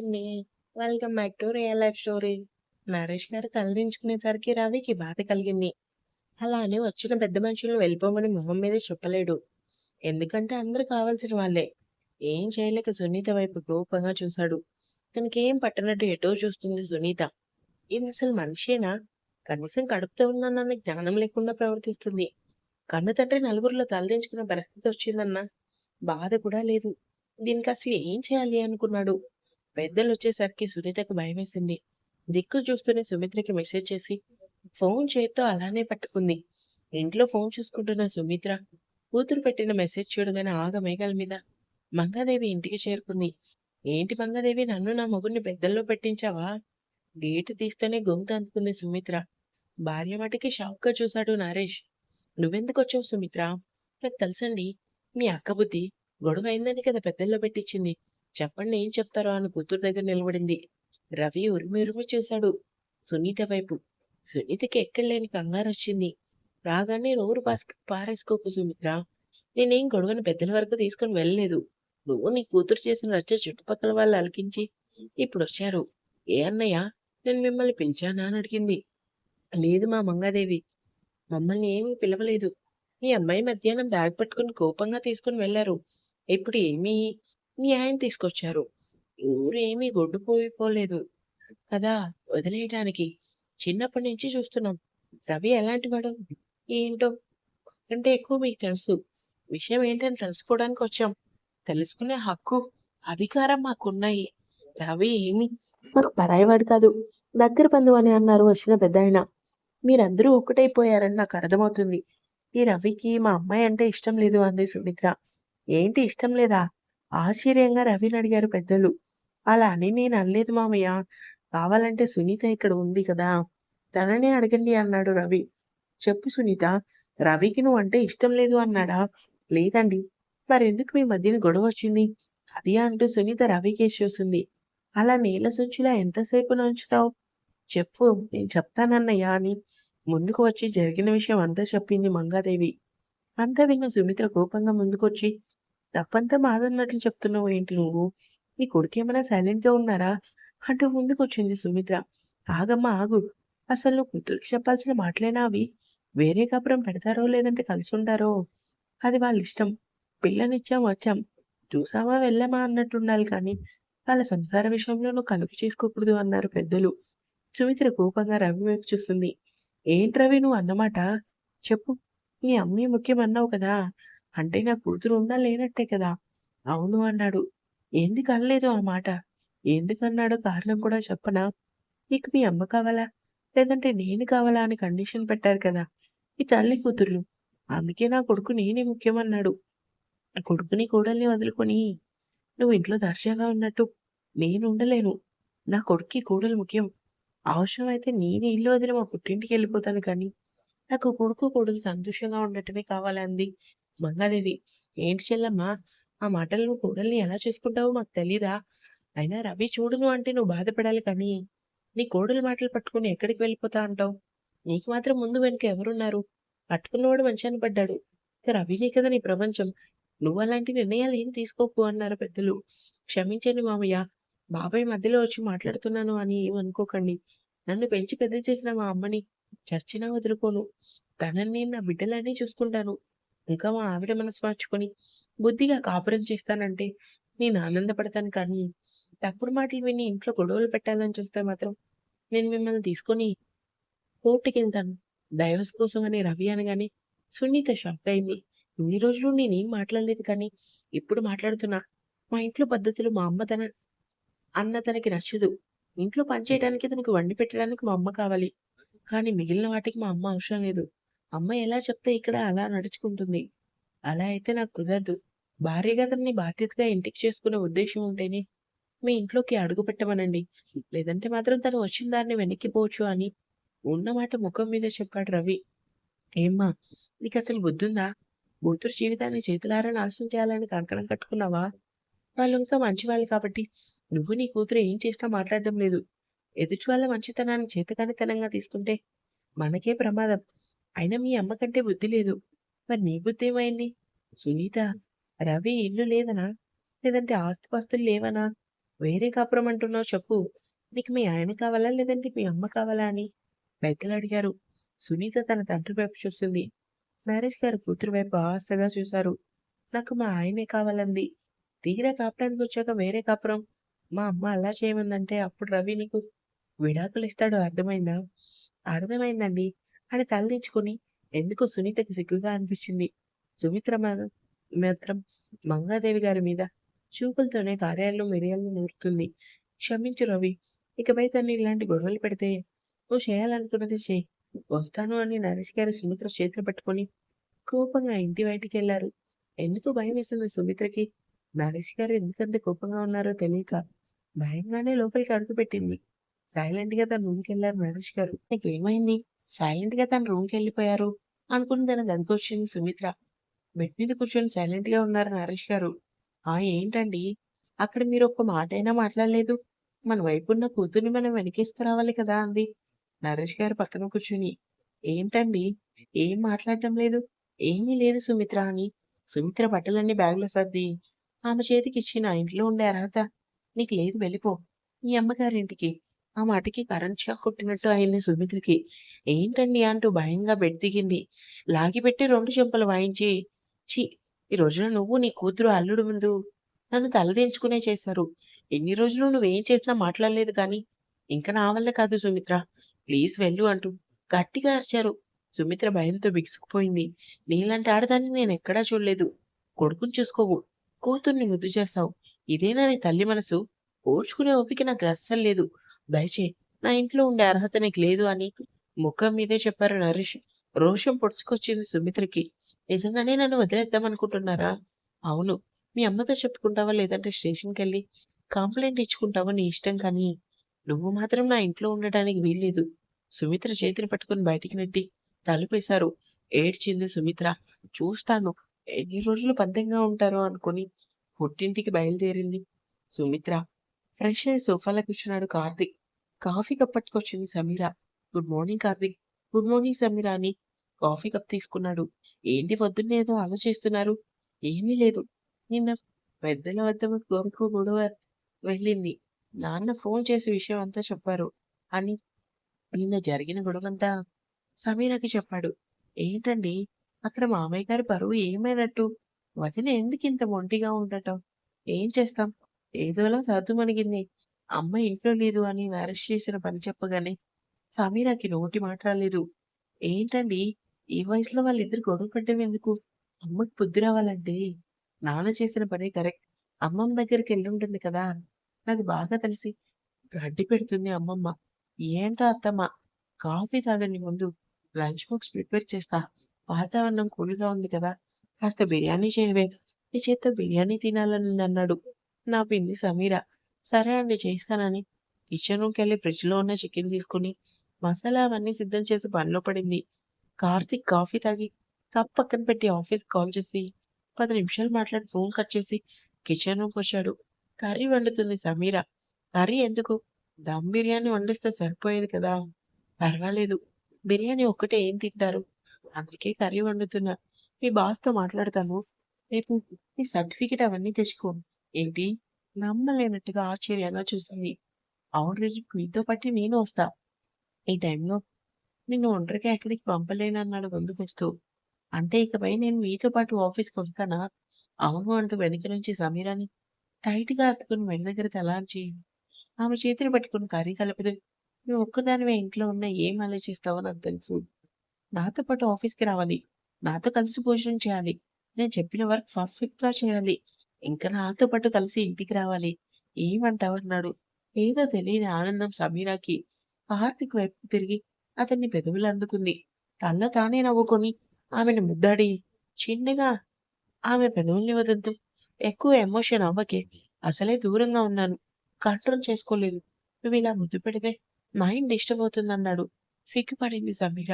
అండి. Welcome back to real life story Naresh garu తలదించుకునేసరికి రవికి బాధ కలిగింది. అలానే వచ్చిన పెద్ద మనుషులను వెళ్ళిపోమని మొహం మీదే చెప్పలేడు. ఎందుకంటే అందరూ కావాల్సిన వాళ్ళే. ఏం చేయలేక సునీత వైపు కోపంగా చూశాడు. తనకేం పట్టనట్టు ఎటో చూస్తుంది సునీత. ఇది అసలు మనిషేనా? కనీసం కడుపుతో ఉన్నానన్న జ్ఞానం లేకుండా ప్రవర్తిస్తుంది. కన్న తండ్రి నలుగురిలో తలదించుకున్న పరిస్థితి వచ్చిందన్న. బాధ కూడా లేదు. దీనికి అసలు ఏం చేయాలి అనుకున్నాడు. పెద్దలు వచ్చేసరికి సునీతకు భయమేసింది. దిక్కు చూస్తూనే సుమిత్రకి మెసేజ్ చేసి ఫోన్ చేత్తో అలానే పట్టుకుంది. ఇంట్లో ఫోన్ చూసుకుంటున్న సుమిత్ర. కూతురు పెట్టిన మెసేజ్ చూడగానే ఆగ మేఘాల మీద. మంగాదేవి ఇంటికి చేరుకుంది. ఏంటి మంగాదేవి నన్ను నా మొగుడిని పెద్దల్లో పెట్టించావా? గేటు తీస్తేనే గొంతు అందుకుంది సుమిత్ర. భార్య మటుకి షాక్గా చూశాడు నరేష్. నువ్వెందుకు వచ్చావు సుమిత్ర? నాకు తెలుసండి. మీ అక్క బుద్ధి. గొడవ అయిందని కదా పెద్దల్లో పెట్టించింది. చెప్పండి ఏం చెప్తారో అని కూతురు దగ్గర నిలబడింది. రవి ఉరిమి ఉరిమి చూశాడు సునీత వైపు. సునీతకి ఎక్కడలేని కంగారు వచ్చింది. రాగానే నోరు పాస్ పారేసుకోకు సుమిత్ర నేనేం గొడవను పెద్దల వరకు తీసుకుని వెళ్ళలేదు. నువ్వు నీ కూతురు చేసిన రచ్చ చుట్టుపక్కల వాళ్ళు అలికించి ఇప్పుడు వచ్చారు. ఏ అన్నయ్య? నేను మిమ్మల్ని పిలిచానా అని అడిగింది. లేదు మా మంగాదేవి. మమ్మల్ని ఏమీ పిలవలేదు. మీ అమ్మాయి మధ్యాహ్నం బ్యాగ్ పట్టుకుని కోపంగా తీసుకుని వెళ్ళారు. ఇప్పుడు ఏమీ మీ ఆయన తీసుకొచ్చారు. ఊరేమీ గొడ్డుపోయిపోలేదు. కదా వదిలేయడానికి చిన్నప్పటి నుంచి చూస్తున్నాం. రవి ఎలాంటి వాడు ఏంటో? అంటే ఎక్కువ మీకు తెలుసు. విషయం ఏంటని తెలుసుకోవడానికి వచ్చాం. తెలుసుకునే హక్కు అధికారం మాకున్నాయి. రవి ఏమి మాకు పరాయివాడు కాదు. దగ్గర బంధువు అని అన్నారు వచ్చిన పెద్ద ఆయన మీరందరూ ఒకటైపోయారని నాకు అర్థమవుతుంది. ఈ రవికి మా అమ్మాయి అంటే ఇష్టం లేదు అంది సుమిత్ర. ఏంటి ఇష్టం లేదా? ఆశ్చర్యంగా రవిని అడిగారు పెద్దలు. అలా అని నేను అనలేదు మామయ్య కావాలంటే సునీత ఇక్కడ ఉంది కదా. తననే అడగండి అన్నాడు రవి. చెప్పు సునీత రవికి నువ్వు అంటే ఇష్టం లేదు అన్నాడా? లేదండి. మరెందుకు మీ మధ్యన గొడవ వచ్చింది? అది అంటూ సునీత రవి కేసు చూసింది అలా నీల సుంచిలా ఎంతసేపు నుంచుతావు? చెప్పు నేను చెప్తానన్నయ్య అని. ముందుకు వచ్చి జరిగిన విషయం అంతా చెప్పింది మంగాదేవి. అంతా విన్న సుమిత్ర కోపంగా ముందుకొచ్చి తప్పంతా మాదన్నట్లు చెప్తున్నావు ఏంటి నువ్వు? నీ కొడుకేమైనా సైలెంట్గా ఉన్నారా? అంటూ ముందుకొచ్చింది సుమిత్ర. ఆగమ్మా ఆగు. అసలు నువ్వు కూతురికి చెప్పాల్సిన మాటలేనా అవి? వేరే కాపురం పెడతారో లేదంటే కలిసి ఉంటారో అది వాళ్ళ ఇష్టం. పిల్లనిచ్చాం వచ్చాం. చూసామా వెళ్ళామా అన్నట్టు ఉండాలి కానీ వాళ్ళ సంసార విషయంలో నువ్వు కలుపు చేసుకోకూడదు అన్నారు పెద్దలు. సుమిత్ర కోపంగా రవి వైపు చూస్తుంది. ఏంటి రవి నువ్వు అన్నమాట? చెప్పు. నీ అమ్మే ముఖ్యం అన్నావు కదా? అంటే నా కూతురు ఉన్నా లేనట్టే కదా? అవును అన్నాడు. ఎందుకు అనలేదు ఆ మాట? ఎందుకన్నాడు కారణం కూడా చెప్పనా? నీకు మీ అమ్మ కావాలా? లేదంటే నేను కావాలా? అని కండిషన్ పెట్టారు కదా ఈ తల్లి కూతుర్లు. అందుకే నా కొడుకు నేనే ముఖ్యమన్నాడు కొడుకుని కోడల్ని వదులుకొని నువ్వు ఇంట్లో దర్జాగా ఉన్నట్టు. నేను ఉండలేను. నా కొడుక్కి కోడలు ముఖ్యం. అవసరమైతే నేనే ఇల్లు వదిలి మా పుట్టింటికి వెళ్ళిపోతాను కానీ నాకు కొడుకు కోడలు సంతోషంగా ఉండటమే కావాలంది. మంగాదేవి ఏంటి చెల్లమ్మా? ఆ మాటలు నువ్వు కోడల్ని ఎలా చేసుకుంటావో మాకు తెలీదా? అయినా రవి చూడును అంటే నువ్వు బాధపడాలి కానీ నీ కోడలు మాటలు పట్టుకుని ఎక్కడికి వెళ్ళిపోతా అంటావు? నీకు మాత్రం ముందు వెనుక ఎవరున్నారు? పట్టుకున్నవాడు మంచి పడ్డాడు. ఇక రవినే కదా నీ ప్రపంచం. నువ్వు అలాంటి నిర్ణయాలు ఏం తీసుకోకు అన్నారు పెద్దలు. క్షమించండి మామయ్య బాబాయ్ మధ్యలో వచ్చి మాట్లాడుతున్నాను అని ఏమనుకోకండి నన్ను పెంచి పెద్ద చేసిన మా అమ్మని చచ్చినా వదులుకోను. తనని నేను నా బిడ్డలన్నీ చూసుకుంటాను. ఇంకా మా ఆవిడ మనసు మార్చుకొని బుద్ధిగా కాపురం చేస్తానంటే నేను ఆనందపడతాను కానీ తప్పుడు మాటలు విని ఇంట్లో గొడవలు పెట్టాలని చూస్తే మాత్రం నేను మిమ్మల్ని తీసుకొని కోర్టుకి వెళ్తాను డైవర్స్ కోసం అని రవి అనగానే సునీత షాక్ అయింది. ఇన్ని రోజులు నేనేం మాట్లాడలేదు కానీ ఇప్పుడు మాట్లాడుతున్నా? మా ఇంట్లో పద్ధతులు మా అమ్మ తన అన్న తనకి నచ్చదు. ఇంట్లో పని చేయడానికి తనకి వండి పెట్టడానికి మా అమ్మ కావాలి. కానీ మిగిలిన వాటికి మా అమ్మ అవసరం లేదు. అమ్మ ఎలా చెప్తే ఇక్కడ అలా నడుచుకుంటుంది. అలా అయితే నాకు కుదరదు. భార్యగా తనని బాధ్యతగా ఇంటికి చేసుకునే ఉద్దేశం ఉంటేనే మీ ఇంట్లోకి అడుగు పెట్టమనండి. లేదంటే మాత్రం తను వచ్చిన దాన్ని వెనక్కిపోవచ్చు అని ఉన్నమాట ముఖం మీద చెప్పాడు రవి. ఏమ్మా నీకు అసలు బుద్ధుందా? కూతురు జీవితాన్ని చేతులారా నాశనం చేయాలని కంకణం కట్టుకున్నావా? వాళ్ళు ఇంకా మంచివాళ్ళు కాబట్టి నువ్వు నీ కూతురు ఏం చేసినా మాట్లాడడం లేదు. ఎదుటి వాళ్ళ మంచితనాన్ని చేతకానితనంగా తీసుకుంటే మనకే ప్రమాదం అయినా మీ అమ్మ కంటే బుద్ధి లేదు మరి నీ బుద్ధి ఏమైంది సునీత రవి ఇల్లు లేదనా లేదంటే ఆస్తిపాస్తులు లేవనా వేరే కాపురం అంటున్నావు చెప్పు. నీకు మీ ఆయన కావాలా? లేదంటే మీ అమ్మ కావాలా అని పెద్దలు అడిగారు. సునీత తన తండ్రి వైపు చూసింది. నరేష్ గారు కూతురు వైపు ఆశగా చూశారు. నాకు మా ఆయనే కావాలంది. తీరా కాపురానికొచ్చాక వేరే కాపురం. మా అమ్మ అలా చేయమందంటే అప్పుడు రవి నీకు విడాకులిస్తాడు అర్థమైందా? అర్థమైందండి అని తలదించుకుని ఎందుకు సునీతకి సిగ్గుగా అనిపించింది. సుమిత్ర మాత్రం మంగాదేవి గారి మీద చూపులతోనే కార్యాలు మిరియాలను నూరుతుంది. క్షమించు రవి. ఇకపై తను ఇలాంటి గొడవలు పెడితే నువ్వు చేయాలనుకున్నది చేయి వస్తాను అని నరేష్ గారు సుమిత్ర చేతులు పట్టుకొని కోపంగా ఇంటి బయటికి వెళ్ళారు ఎందుకు భయం వేసింది సుమిత్రకి. నరేష్ గారు ఎందుకంత కోపంగా ఉన్నారో తెలియక భయంగానే లోపలికి అడుగుపెట్టింది. సైలెంట్‌గా తన రూమ్కి వెళ్ళారు నరేష్ గారు. నీకేమైంది? సైలెంట్‌గా తన రూమ్కి వెళ్ళిపోయారు అనుకుని తన గదికొచ్చింది సుమిత్ర. బెడ్ మీద కూర్చొని సైలెంట్‌గా ఉన్నారు నరేష్ గారు. ఆ! ఏంటండి? అక్కడ మీరు ఒక్క మాటైనా మాట్లాడలేదు. మన వైపు ఉన్న కూతుర్ని మనం వెనకేస్తూ రావాలి కదా! అంది. నరేష్ గారు పక్కన కూర్చొని ఏంటండి? ఏం మాట్లాడటం లేదు? ఏమీ లేదు సుమిత్ర అని సుమిత్ర బట్టలన్నీ బ్యాగ్‌లో సర్ది ఆమె చేతికిచ్చి నా ఇంట్లో ఉండే అర్హత నీకు లేదు వెళ్ళిపో. మీ అమ్మగారింటికి. ఆ మాటకి కరెంట్ షాక్ కొట్టినట్టు అయింది సుమిత్రకి. ఏంటండి అంటూ భయంగా బెడ్ దిగింది. లాగిపెట్టి రెండు చెంపలు వాయించి ఛీ! ఈ రోజున నువ్వు నీ కూతురు అల్లుడు ముందు నన్ను తలదించుకునే చేశారు. ఎన్ని రోజులు నువ్వేం చేసినా మాట్లాడలేదు కానీ ఇంకా నా వల్ల కాదు సుమిత్ర. ప్లీజ్ వెళ్ళు అంటూ గట్టిగా అరిచారు. సుమిత్ర భయంతో బిగుసుకుపోయింది. నీలాంటి ఆడదాన్ని నేను ఎక్కడా చూడలేదు. కొడుకుని చూసుకోవు. కూతుర్ని ముద్దు చేస్తావు. ఇదేనా నీ తల్లి మనసు? ఓర్చుకునే ఓపిక నాకు అస్సలు లేదు. దయచేయి నా ఇంట్లో ఉండే అర్హత నీకు లేదు అని ముఖం మీదే చెప్పారు నరేష్. రోషం పొడుచుకొచ్చింది సుమిత్రకి. నిజంగానే నన్ను వదిలేద్దామనుకుంటున్నారా? అవును. మీ అమ్మతో చెప్పుకుంటావా లేదంటే స్టేషన్కి వెళ్ళి కంప్లైంట్ ఇచ్చుకుంటావో నీ ఇష్టం కానీ నువ్వు మాత్రం నా ఇంట్లో ఉండటానికి వీల్లేదు. సుమిత్ర చేతిని పట్టుకొని బయటికి నెట్టి తలుపేశారు. ఏడ్చింది సుమిత్ర. చూస్తాను ఎన్ని రోజులు బద్ధంగా ఉంటారో అనుకుని పుట్టింటికి బయలుదేరింది సుమిత్ర. ఫ్రెష్ అయ్యి సోఫాలో కూర్చున్నాడు Karthik. Coffee cup పట్టుకొచ్చింది Sameera. Good morning Karthik good morning Sameera అని కాఫీ కప్ తీసుకున్నాడు. ఏంటి పొద్దున్నే ఏదో ఆలోచిస్తున్నారు? ఏమీ లేదు. నిన్న పెద్దల వద్ద వరకు గొడవ వెళ్ళింది. నాన్న ఫోన్ చేసి విషయం అంతా చెప్పారు అని నిన్న జరిగిన గొడవంతా సమీరాకి చెప్పాడు. ఏంటండి? అక్కడ మామయ్య గారి పరువు ఏమైనట్టు? వదిన ఇంత ఒంటిగా ఉండటం? ఏం చేస్తాం? ఏదోలా సద్దుమణిగింది. అమ్మ ఇంట్లో లేదు అని నరేష్ చేసిన పని చెప్పగానే సమీరాకి నోటి మాట రాలేదు. ఏంటండి? ఈ వయసులో వాళ్ళిద్దరు గొడవ పడ్డం ఎందుకు? అమ్మకి పొద్దు రావాలంటే నాన్న చేసిన పనే కరెక్ట్. అమ్మమ్మ దగ్గరికి వెళ్ళి ఉంటుంది కదా! నాకు బాగా తెలిసి గడ్డి పెడుతుంది అమ్మమ్మ. ఏంటో అత్తమ్మ కాఫీ తాగండి ముందు. లంచ్ బాక్స్ ప్రిపేర్ చేస్తా. వాతావరణం కూల్‌గా ఉంది కదా! కాస్త బిర్యానీ చేయవే. నీ చేత్తో బిర్యానీ తినాలని ఉందన్నాడు నవ్వింది సమీరా సరే అండి చేస్తానని కిచెన్ రూమ్కి వెళ్ళి ఫ్రిడ్జ్‌లో ఉన్న చికెన్ తీసుకొని మసాలా అవన్నీ సిద్ధం చేసి పనిలో పడింది. కార్తిక్ కాఫీ తాగి కప్ పక్కన పెట్టి ఆఫీస్ కాల్ చేసి పది నిమిషాలు మాట్లాడి ఫోన్ కట్ చేసి కిచెన్ రూమ్‌కొచ్చాడు. కర్రీ వండుతుంది సమీర. కర్రీ ఎందుకు? దమ్ బిర్యానీ వండిస్తే సరిపోయేది కదా! పర్వాలేదు. బిర్యానీ ఒక్కటే ఏం తింటారు? అందుకే కర్రీ వండుతున్నా. మీ బాస్‌తో మాట్లాడతాను. రేపు నీ సర్టిఫికేట్ అవన్నీ తెచ్చుకో. ఏంటి? నమ్మలేనట్టుగా ఆశ్చర్యంగా చూసింది. అవును మీతో పట్టి నేను వస్తా. ఈ టైంలో నిన్ను ఒంటరిగా ఎక్కడికి పంపలేనన్నాడు ముందుకొస్తూ. అంటే ఇకపై నేను మీతో పాటు ఆఫీస్కి వస్తానా అవును అంటూ వెనక నుంచి సమీరాని టైట్‌గా అత్తుకుని మెడ దగ్గర తలాంచి ఆమె చేతిని పట్టుకుని కర్రీ కలుపుతూ నువ్వు ఒక్కదానివే ఇంట్లో ఉన్న ఏం ఆలోచిస్తావో నాకు తెలుసు. నాతో పాటు ఆఫీస్‌కి రావాలి. నాతో కలిసి భోజనం చేయాలి. నేను చెప్పిన వర్క్ పర్ఫెక్ట్‌గా చేయాలి. ఇంకా నాతో పాటు కలిసి ఇంటికి రావాలి. ఏమంటావు? అన్నాడు. ఏదో తెలియని ఆనందం సమీరాకి. కార్తిక్ వైపు తిరిగి అతన్ని పెదవులు అందుకుంది. తల్ల తానే నవ్వుకొని ఆమెను ముద్దాడి చిన్నగా ఆమె పెదవుల్ని వదులుతూ ఎక్కువ ఎమోషన్ అవ్వకే. అసలే దూరంగా ఉన్నాను. కంట్రోల్ చేసుకోలేదు. నువ్వు ఇలా ముద్దు పెడితే మైండ్ డిస్టర్బ్ అవుతుందన్నాడు. సిగ్గుపడింది సమీర.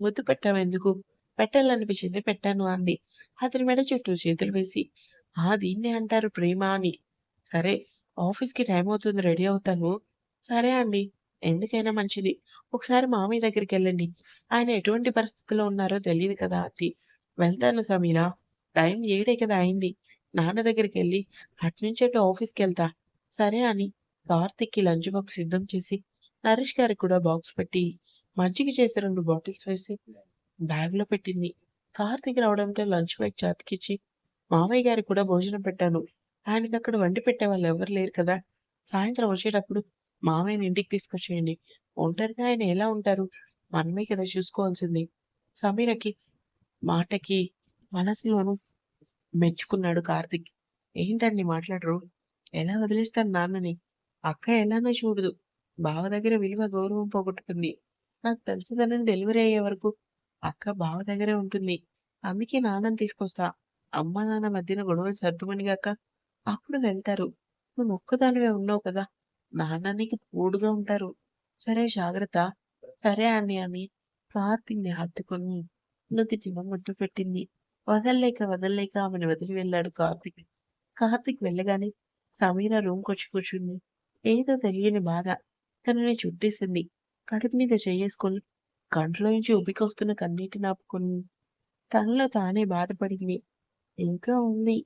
ముద్దు పెట్టావెందుకు? పెట్టాలనిపించింది పెట్టాను అంది. అతని మెడ చుట్టూ చేతులు వేసి ఆ! దీన్నే అంటారు ప్రేమ అని. సరే ఆఫీస్‌కి టైం అవుతుంది రెడీ అవుతాను. సరే అండి. ఎందుకైనా మంచిది. ఒకసారి మామయ్య దగ్గరికెళ్ళండి. ఆయన ఎటువంటి పరిస్థితిలో ఉన్నారో తెలియదు కదా అది వెళ్తాను సమీర. టైం ఏడే కదా అయింది. నాన్న దగ్గరికెళ్ళి అటునుంచి అటు ఆఫీస్కి వెళ్తా సరే అని కార్తిక్కి లంచ్ బాక్స్ సిద్ధం చేసి, నరేష్ గారికి కూడా బాక్స్ పెట్టి, మజ్జిగ చేసి రెండు బాటిల్స్ వేసి బ్యాగ్‌లో పెట్టింది. కార్తిక్ రావడంతో లంచ్ బ్యాగ్ చేతికిచ్చి, మామయ్య గారికి కూడా భోజనం పెట్టాను. ఆయనకి అక్కడ వండి పెట్టే వాళ్ళు ఎవరు లేరు కదా! సాయంత్రం వచ్చేటప్పుడు మామయ్యని ఇంటికి తీసుకొచ్చేయండి. ఒంటరిగా ఆయన ఎలా ఉంటారు? మనమే కదా చూసుకోవాల్సింది. సమీరకి మాటకి, మనసులోను మెచ్చుకున్నాడు కార్తిక్ ఏంటండి మాట్లాడరు? ఎలా వదిలేస్తాను నాన్నని? అక్క ఎలానో చూడదు. బావ దగ్గర విలువ, గౌరవం పోగొట్టుకుంది. నాకు తెలుసుదనని డెలివరీ అయ్యే వరకు అక్క బావ దగ్గరే ఉంటుంది. అందుకే నాన్నని తీసుకొస్తా. అమ్మా, నాన్న మధ్యన గొడవలు సర్దుమణిగాక అప్పుడు వెళ్తారు. నువ్వు ఒక్కదానివే ఉన్నావు కదా! నాన్న నీకు తోడుగా ఉంటారు. సరే జాగ్రత్త. సరే అని అని కార్తీక్‌ని హత్తుకొని నుదిటిన ముద్దు పెట్టింది. వదల్లేక వదల్లేక ఆమెను వదిలి వెళ్ళాడు కార్తీక్. కార్తీక్ వెళ్ళగానే సమీర రూమ్‌కొచ్చి కూర్చుంది. ఏదో తెలియని బాధ తనని చుట్టేసింది. కడుపు మీద చెయ్యేసుకొని కంట్లోంచి ఉబికొస్తున్న కన్నీటిని ఆపుకొని తనలో తానే బాధపడింది. ఇంకా ఉంది